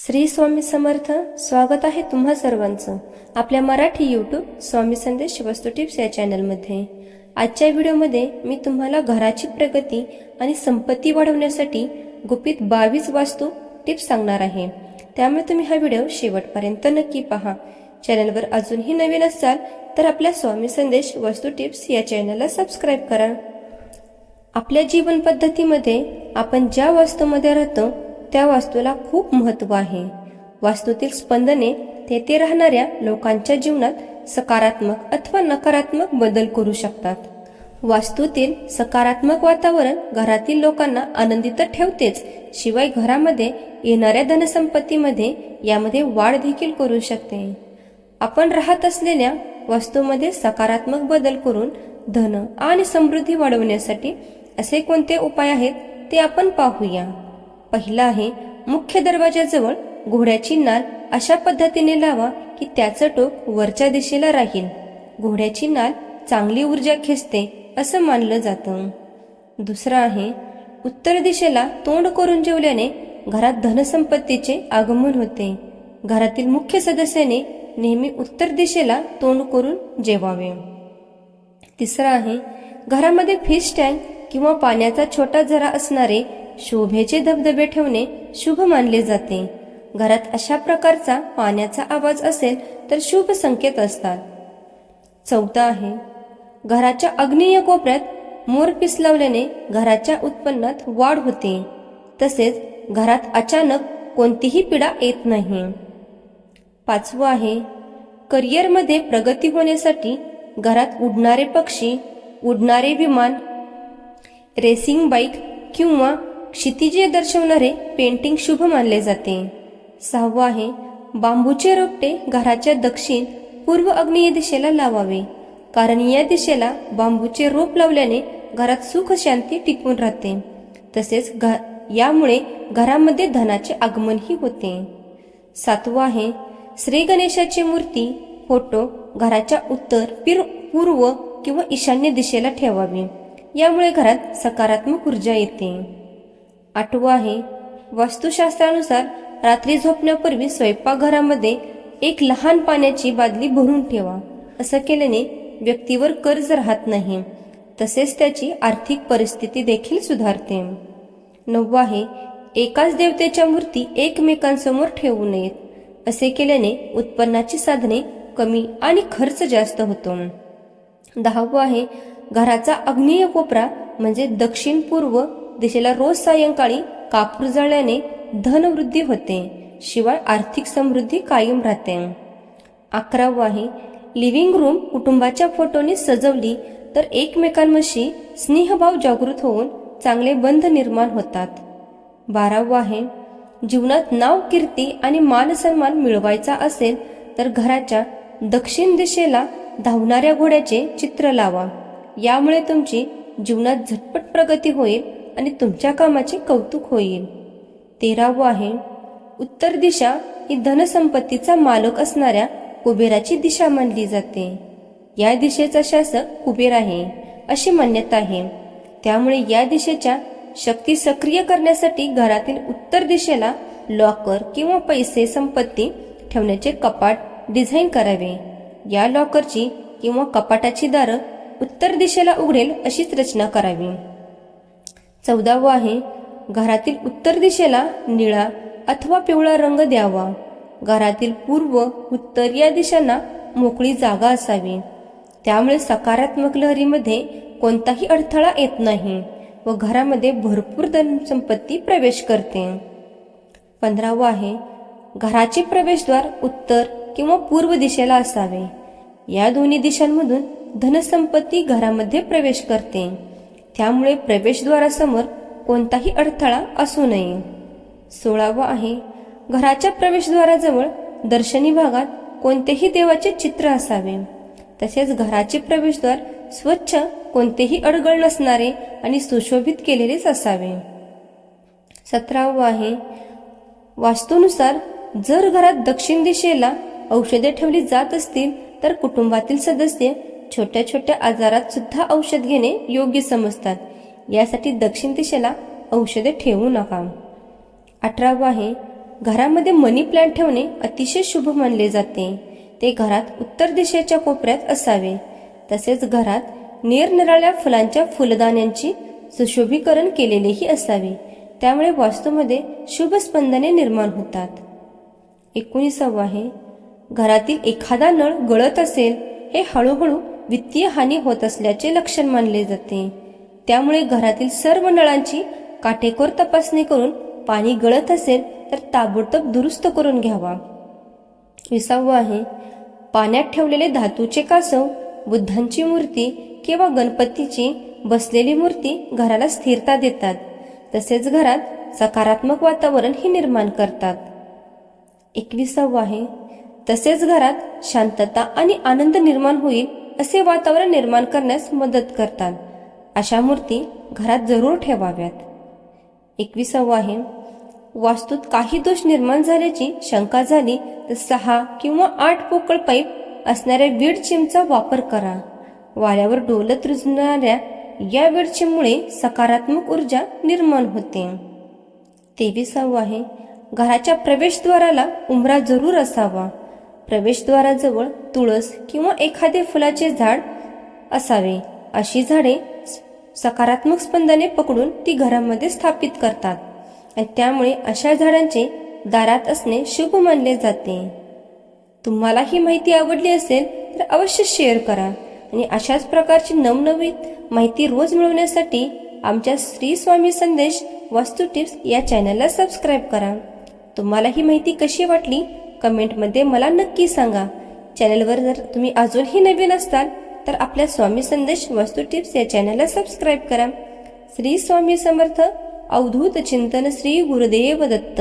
श्री स्वामी समर्थ. स्वागत आहे तुम्हा सर्वांचं आपल्या मराठी यूट्यूब स्वामी संदेश वस्तू टिप्स या चॅनलमध्ये आजच्या व्हिडिओमध्ये मी तुम्हाला घराची प्रगती आणि संपत्ती वाढवण्यासाठी गुपित बावीस वास्तू टिप्स सांगणार आहे. त्यामुळे तुम्ही हा व्हिडिओ शेवटपर्यंत नक्की पहा. चॅनलवर अजूनही नवीन असाल तर आपल्या स्वामी संदेश वस्तू टिप्स या चॅनलला सबस्क्राईब करा. आपल्या जीवन पद्धतीमध्ये आपण ज्या वास्तूमध्ये राहतो त्या वास्तूला खूप महत्त्व आहे. वास्तूतील स्पंदने तेथे राहणाऱ्या लोकांच्या जीवनात सकारात्मक अथवा नकारात्मक बदल करू शकतात. वास्तूतील सकारात्मक वातावरण घरातील लोकांना आनंदित तर ठेवतेच शिवाय घरामध्ये येणाऱ्या धनसंपत्तीमध्ये यामध्ये वाढ देखील करू शकते. आपण राहत असलेल्या वास्तूमध्ये सकारात्मक बदल करून धन आणि समृद्धी वाढवण्यासाठी असे कोणते उपाय आहेत ते आपण पाहूया. पहिला आहे मुख्य दरवाजाजवळ घोड्याची नाल अशा पद्धतीने लावा की त्याचं टोक वरच्या दिशेला राहील. घोड्याची नाल चांगली ऊर्जा खेचते असं मानलं जातं. दुसरं आहे उत्तर दिशेला तोंड करून जेवल्याने घरात धनसंपत्तीचे आगमन होते. घरातील मुख्य सदस्याने नेहमी उत्तर दिशेला तोंड करून जेवावे. तिसरं आहे घरामध्ये फिश टँक किंवा पाण्याचा छोटा झरा असणारे शोभेचे धबधबे ठेवणे शुभ मानले जाते. घरात अशा प्रकारचा पाण्याचा आवाज असेल तर शुभ संकेत असतात. चौथा आहे घराच्या अग्नीय कोपऱ्यात मोर पिसलवल्याने घराच्या उत्पन्नात वाढ होते. तसेच घरात अचानक कोणतीही पीडा येत नाही. पाचवं आहे करिअरमध्ये प्रगती होण्यासाठी घरात उडणारे पक्षी उडणारे विमान रेसिंग बाईक किंवा क्षितिजे दर्शवणारे पेंटिंग शुभ मानले जाते. सहावं आहे बांबूचे रोपटे घराच्या दक्षिण पूर्व अग्नेय दिशेला लावावे. कारण या दिशेला बांबूचे रोप लावल्याने घरात सुख शांती टिकून राहते. तसेच घ यामुळे घरामध्ये धनाचे आगमनही होते. सातवं आहे श्री गणेशाची मूर्ती फोटो घराच्या उत्तर पिर पूर्व किंवा ईशान्य दिशेला ठेवावी. यामुळे घरात सकारात्मक ऊर्जा येते. आठवं आहे. वास्तुशास्त्रानुसार रात्री झोपण्यापूर्वी स्वयंपाकघरामध्ये एक लहान पाण्याची बादली भरून ठेवा. असं केल्याने व्यक्तीवर कर्ज राहत नाही. तसेच त्याची आर्थिक परिस्थिती देखील सुधारते. नववं आहे एकाच देवतेच्या मूर्ती एकमेकांसमोर ठेवू नयेत. असे केल्याने उत्पन्नाची साधने कमी आणि खर्च जास्त होतो. दहावं आहे घराचा अग्नीय कोपरा म्हणजे दक्षिण पूर्व दिशेला रोज सायंकाळी कापूर जळल्याने धनवृद्धी होते. शिवाय आर्थिक समृद्धी कायम राहते. अकरावं आहे लिव्हिंग रूम कुटुंबाच्या फोटोने सजवली तर एकमेकांमशी स्नेहभाव जागृत होऊन चांगले बंध निर्माण होतात. बारावं आहे जीवनात नाव कीर्ती आणि मानसन्मान मिळवायचा असेल तर घराच्या दक्षिण दिशेला धावणाऱ्या घोड्याचे चित्र लावा. यामुळे तुमची जीवनात झटपट प्रगती होईल आणि तुमच्या कामाचे कौतुक होईल. तेरावं आहे उत्तर दिशा ही धनसंपत्तीचा मालक असणाऱ्या कुबेराची दिशा मानली जाते. या दिशेचा शासक कुबेर आहे अशी मान्यता आहे. त्यामुळे या दिशेच्या शक्ती सक्रिय करण्यासाठी घरातील उत्तर दिशेला लॉकर किंवा पैसे संपत्ती ठेवण्याचे कपाट डिझाईन करावे. या लॉकरची किंवा कपाटाची दारं उत्तर दिशेला उघडेल अशीच रचना करावी. चौदावं आहे. घरातील उत्तर दिशेला निळा अथवा पिवळा रंग द्यावा. घरातील पूर्व उत्तर या दिशांना मोकळी जागा असावी. त्यामुळे सकारात्मक लहरीमध्ये कोणताही अडथळा येत नाही व घरामध्ये भरपूर धनसंपत्ती प्रवेश करते. पंधरावं आहे. घराचे प्रवेशद्वार उत्तर किंवा पूर्व दिशेला असावे. या दोन्ही दिशांमधून धनसंपत्ती घरामध्ये प्रवेश करते. त्यामुळे प्रवेशद्वारासमोर कोणताही अडथळा असू नये. सोळावा आहे घराच्या प्रवेशद्वाराजवळ दर्शनी भागात कोणतेही देवाचे चित्र असावे. तसेच घराचे प्रवेशद्वार स्वच्छ कोणतेही अडगळ नसणारे आणि सुशोभित केलेलेच असावे. सतरावं आहे वास्तूनुसार जर घरात दक्षिण दिशेला औषधे ठेवली जात असतील तर कुटुंबातील सदस्य छोट्या छोट्या आजारात सुद्धा औषध घेणे योग्य समजतात. यासाठी दक्षिण दिशेला औषधे ठेवू नका. अठरावं आहे घरामध्ये मनी प्लांट ठेवणे अतिशय शुभ मानले जाते. ते घरात उत्तर दिशेच्या कोपऱ्यात असावे. तसेच घरात निरनिराळ्या फुलांच्या फुलदाण्यांची सुशोभीकरण केलेलेही असावे. त्यामुळे वास्तूमध्ये शुभ स्पंदने निर्माण होतात. एकोणीसावं आहे घरातील एखादा नळ गळत असेल हे हळूहळू वित्तीय हानी होत असल्याचे लक्षण मानले जाते. त्यामुळे घरातील सर्व नळांची काटेकोर तपासणी करून पाणी गळत असेल तर ताबडतोब दुरुस्त करून घ्यावा. विसावं आहे. पाण्यात ठेवलेले धातूचे कासव बुद्धांची मूर्ती किंवा गणपतीची बसलेली मूर्ती घराला स्थिरता देतात. तसेच घरात सकारात्मक वातावरण ही निर्माण करतात. एकविसावं आहे. तसेच घरात शांतता आणि आनंद निर्माण होईल असे वातावरण निर्माण करण्यास मदत करतात. अशा मूर्ती घरात जरूर ठेवाव्यात. एकविसावं आहे. वास्तूत काही दोष निर्माण झाल्याची शंका झाली तर सहा किंवा आठ पोकळ पाईप असणाऱ्या वीड चिमचा वापर करा. वाऱ्यावर डोलत रुजणाऱ्या या वीड चिममुळे सकारात्मक ऊर्जा निर्माण होते. तेविसावं आहे. घराच्या प्रवेशद्वाराला उंबरा जरूर असावा. प्रवेशद्वाराजवळ तुळस किंवा एखादे फुलाचे झाड असावे अशी झाडे सकारात्मक स्पंदने पकडून ती घरामध्ये स्थापित करतात. आणि त्यामुळे अशा झाडांचे दारात असणे शुभ मानले जाते. तुम्हाला ही माहिती आवडली असेल तर अवश्य शेअर करा आणि अशाच प्रकारची नवनवीन माहिती रोज मिळवण्यासाठी आमच्या श्री स्वामी संदेश वास्तू टिप्स या चॅनलला सबस्क्राईब करा. तुम्हाला ही माहिती कशी वाटली कमेंटमध्ये मला नक्की सांगा. चॅनलवर जर तुम्ही अजूनही नवीन असताल तर आपल्या स्वामी संदेश वास्तू टिप्स या चॅनलला सबस्क्राईब करा. श्री स्वामी समर्थ अवधूत चिंतन श्री गुरुदेव दत्त